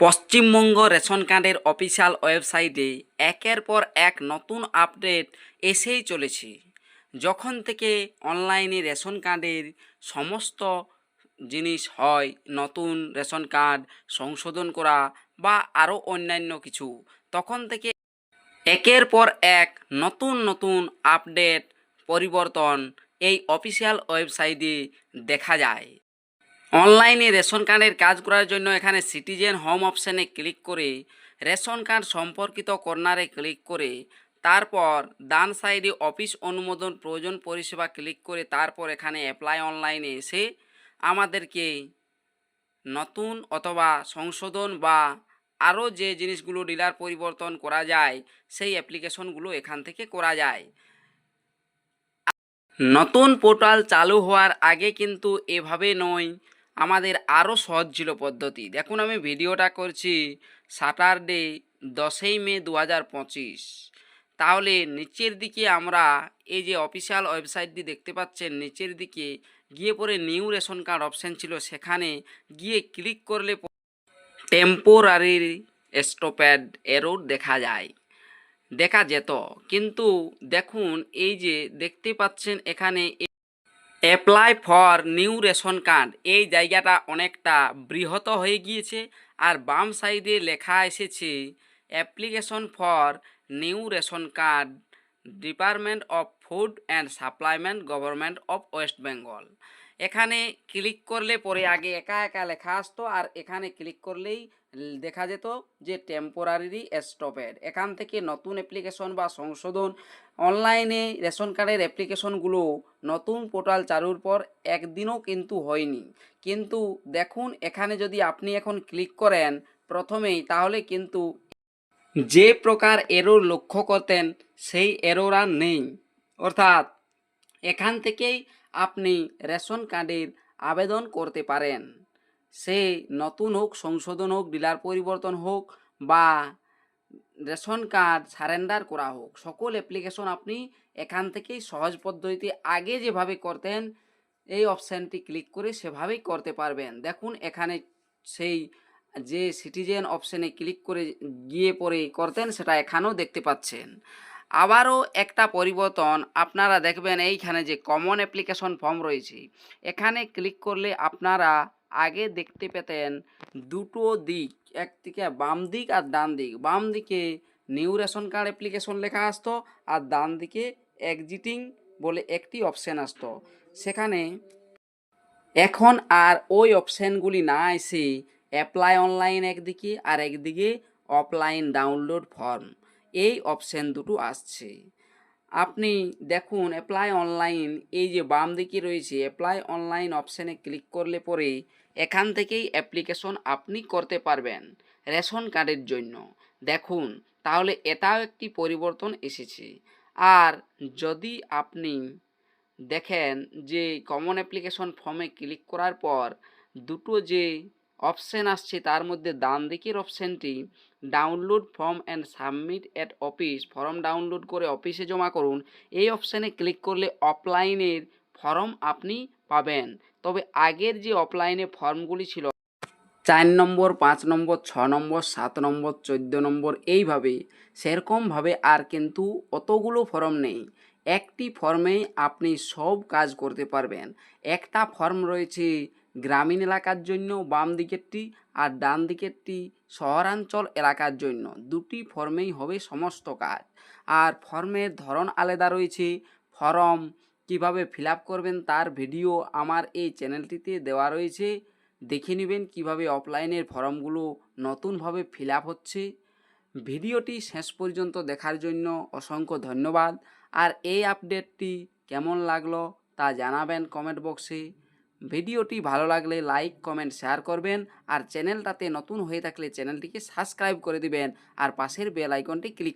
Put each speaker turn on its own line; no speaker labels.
Paschimbanga ration কার্ডের official ওয়েবসাইটে একের পর এক নতুন আপডেট এসেই চলেছে। যখন থেকে অনলাইনে রেশন কার্ডের সমস্ত জিনিস হয়, নতুন রেশন কার্ড সংশোধন করা বা আরও অন্যান্য কিছু, তখন থেকে একের পর এক নতুন নতুন আপডেট পরিবর্তন এই অফিসিয়াল ওয়েবসাইটে দেখা যায়। অনলাইনে রেশন কার্ডের কাজ করার জন্য এখানে সিটিজেন হোম অপশানে ক্লিক করে রেশন কার্ড সম্পর্কিত কর্নারে ক্লিক করে তারপর ডান সাইডে অফিস অনুমোদন প্রয়োজন পরিষেবা ক্লিক করে তারপর এখানে অ্যাপ্লাই অনলাইনে এসে আমাদেরকে নতুন অথবা সংশোধন বা আরও যে জিনিসগুলো ডিলার পরিবর্তন করা যায়, সেই অ্যাপ্লিকেশনগুলো এখান থেকে করা যায়। নতুন পোর্টাল চালু হওয়ার আগে কিন্তু এভাবে নয় আমাদের আরও সহজ ছিল পদ্ধতি। দেখুন, আমি ভিডিওটা করছি স্যাটারডে দশই মে দু হাজার পঁচিশ। তাহলে নিচের দিকে আমরা এই যে অফিসিয়াল ওয়েবসাইটটি দেখতে পাচ্ছেন, নিচের দিকে গিয়ে পরে নিউ রেশন কার্ড অপশান ছিল। সেখানে গিয়ে ক্লিক করলে টেম্পোরারি স্টপেড এরর দেখা যায়, দেখা যেত। কিন্তু দেখুন, এই যে দেখতে পাচ্ছেন এখানে apply for new ration card এই জায়গাটা অনেকটা বৃহৎ হয়ে গিয়েছে আর বাম সাইডে লেখা এসেছে application for new ration card department of food and supplement government of West Bengal এখানে ক্লিক করলে পরে আগে একা একা লেখা আসতো আর এখানে ক্লিক করলেই দেখা যেত যে টেম্পোরারি স্টপেড এখান থেকে নতুন অ্যাপ্লিকেশন বা সংশোধন অনলাইনে রেশন কার্ডের অ্যাপ্লিকেশনগুলো নতুন পোর্টাল চালুর পর একদিনও কিন্তু হয়নি। কিন্তু দেখুন, এখানে যদি আপনি এখন ক্লিক করেন প্রথমেই, তাহলে কিন্তু যে প্রকার এরোর লক্ষ্য করতেন, সেই এরোর আর নেই। অর্থাৎ এখান থেকেই আপনি রেশন কার্ডের আবেদন করতে পারেন। সে নতুন হোক, সংশোধন হোক, ডিলার পরিবর্তন হোক বা রেশন কার্ড সারেন্ডার করা হোক, সকল অ্যাপ্লিকেশন আপনি এখান থেকেই সহজ পদ্ধতিতে আগে যেভাবে করতেন, এই অপশানটি ক্লিক করে সেভাবেই করতে পারবেন। দেখুন, এখানে সেই যে সিটিজেন অপশানে ক্লিক করে গিয়ে পরে করতেন, সেটা এখানেও দেখতে পাচ্ছেন। আবারও একটা পরিবর্তন। আপনারা দেখবেন এইখানে যে কমন অ্যাপ্লিকেশন ফর্ম রয়েছে, এখানে ক্লিক করলে আপনারা আগে দেখতে পেতেন দুটো দিক একদিকে বাম দিক আর ডান দিক। বাম দিকে নিউ রেশন কার্ড অ্যাপ্লিকেশন লেখা আসতো আর ডান দিকে এক্সিটিং বলে একটি অপশান আসতো। সেখানে এখন আর ওই অপশানগুলি না এসে অ্যাপ্লাই অনলাইন একদিকে আর একদিকে অফলাইন ডাউনলোড ফর্ম এই অপশান দুটো আসছে। আপনি দেখুন অ্যাপ্লাই অনলাইন এই যে বাম দিকে রয়েছে অ্যাপ্লাই অনলাইন অপশানে ক্লিক করলে পরে এখান থেকেই অ্যাপ্লিকেশন আপনি করতে পারবেন রেশন কার্ডের জন্য। দেখুন, তাহলে এটাও একটি পরিবর্তন এসেছে। আর যদি আপনি দেখেন যে কমন অ্যাপ্লিকেশন ফর্মে ক্লিক করার পর দুটো যে অপশান আসছে, তার মধ্যে ডান দিকের অপশানটি, download form and submit at office. Form download করে অফিসে জমা করুন। এই অপশানে ক্লিক করলে অফলাইনের ফর্ম আপনি পাবেন। তবে আগের যে অফলাইনে ফর্মগুলি ছিল, চার নম্বর, পাঁচ নম্বর, ছ নম্বর, সাত নম্বর, চোদ্দ নম্বর, এইভাবে সেরকমভাবে আর কিন্তু অতগুলো ফর্ম নেই। একটি ফর্মেই আপনি সব কাজ করতে পারবেন। একটা ফর্ম রয়েছে গ্রামীণ এলাকার জন্য, বাম দিকেরটি আর ডান দিকেরটি শহরাঞ্চল এলাকার জন্য। দুটি ফর্মেই হবে সমস্ত কাজ। আর ফর্মের ধরন আলাদা রয়েছে। ফর্ম কীভাবে ফিল করবেন তার ভিডিও আমার এই চ্যানেলটিতে দেওয়া রয়েছে। দেখে নেবেন কীভাবে অফলাইনের ফর্মগুলো নতুনভাবে ফিল হচ্ছে। ভিডিওটি শেষ পর্যন্ত দেখার জন্য অসংখ্য ধন্যবাদ। আর এই আপডেটটি কেমন লাগল তা জানাবেন কমেন্ট বক্সে। ভিডিওটি ভালো লাগলে লাইক, কমেন্ট, শেয়ার করবেন আর চ্যানেলটাতে নতুন হয়ে থাকলে চ্যানেলটিকে সাবস্ক্রাইব করে দিবেন আর পাশের বেল আইকনটি ক্লিক